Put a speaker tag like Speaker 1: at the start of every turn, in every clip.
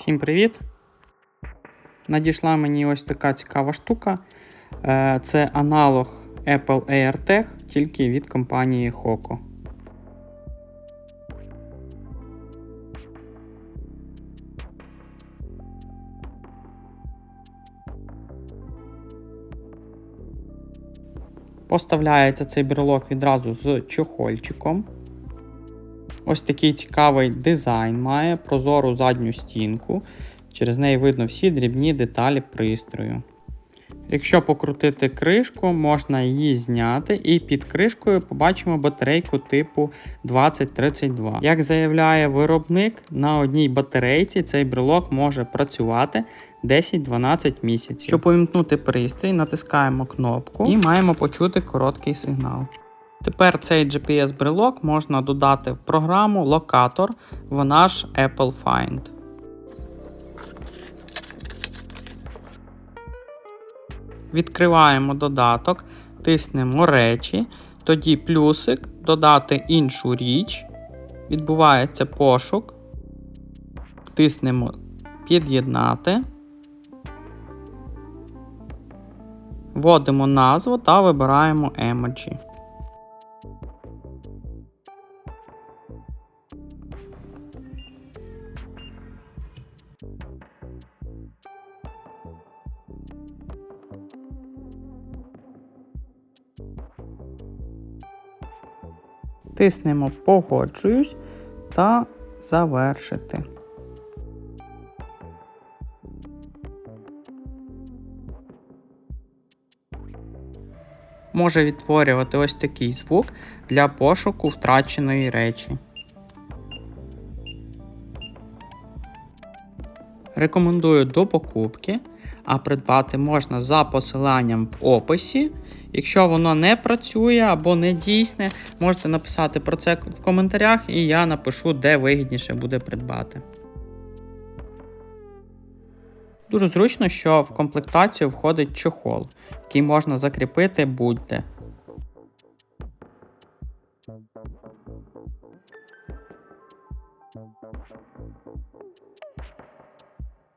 Speaker 1: Всім привіт! Надійшла мені ось така цікава штука. Е, Це аналог Apple AirTag, тільки від компанії Hoco. Поставляється цей брелок відразу з чохольчиком. Ось такий цікавий дизайн має прозору задню стінку. Через неї видно всі дрібні деталі пристрою. Якщо покрутити кришку, можна її зняти, і під кришкою побачимо батарейку типу 2032. Як заявляє виробник, на одній батарейці цей брелок може працювати 10-12 місяців. Щоб увімкнути пристрій, натискаємо кнопку і маємо почути короткий сигнал. Тепер цей GPS-брелок можна додати в програму локатор, вона ж Apple Find. Відкриваємо додаток, тиснемо речі, тоді плюсик, додати іншу річ. Відбувається пошук. Тиснемо Під'єднати. Вводимо назву та вибираємо емоджі. Тиснемо Погоджуюсь та завершити. Може відтворювати ось такий звук для пошуку втраченої речі. Рекомендую до покупки, а придбати можна за посиланням в описі. Якщо воно не працює або не дійсне, можете написати про це в коментарях, і я напишу, де вигідніше буде придбати. Дуже зручно, що в комплектацію входить чохол, який можна закріпити будь-де.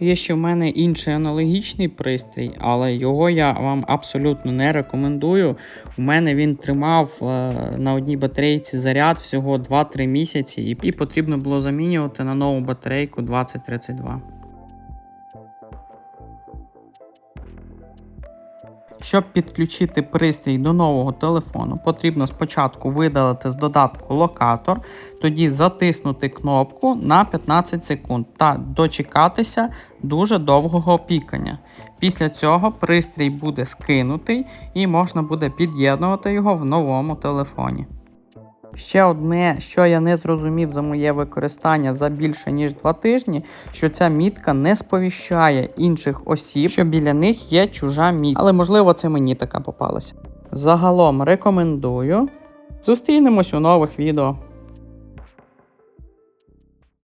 Speaker 1: Є ще в мене інший аналогічний пристрій, але його я вам абсолютно не рекомендую. У мене він тримав е, на одній батарейці заряд всього 2-3 місяці, і, потрібно було замінювати на нову батарейку 2032. Щоб підключити пристрій до нового телефону, потрібно спочатку видалити з додатку локатор, тоді затиснути кнопку на 15 секунд та дочекатися дуже довгого пікання. Після цього пристрій буде скинутий і можна буде під'єднувати його в новому телефоні. Ще одне, що я не зрозумів за моє використання за більше ніж 2 тижні, що ця мітка не сповіщає інших осіб, що біля них є чужа мітка. Але можливо це мені така попалася. Загалом рекомендую. Зустрінемось у нових відео.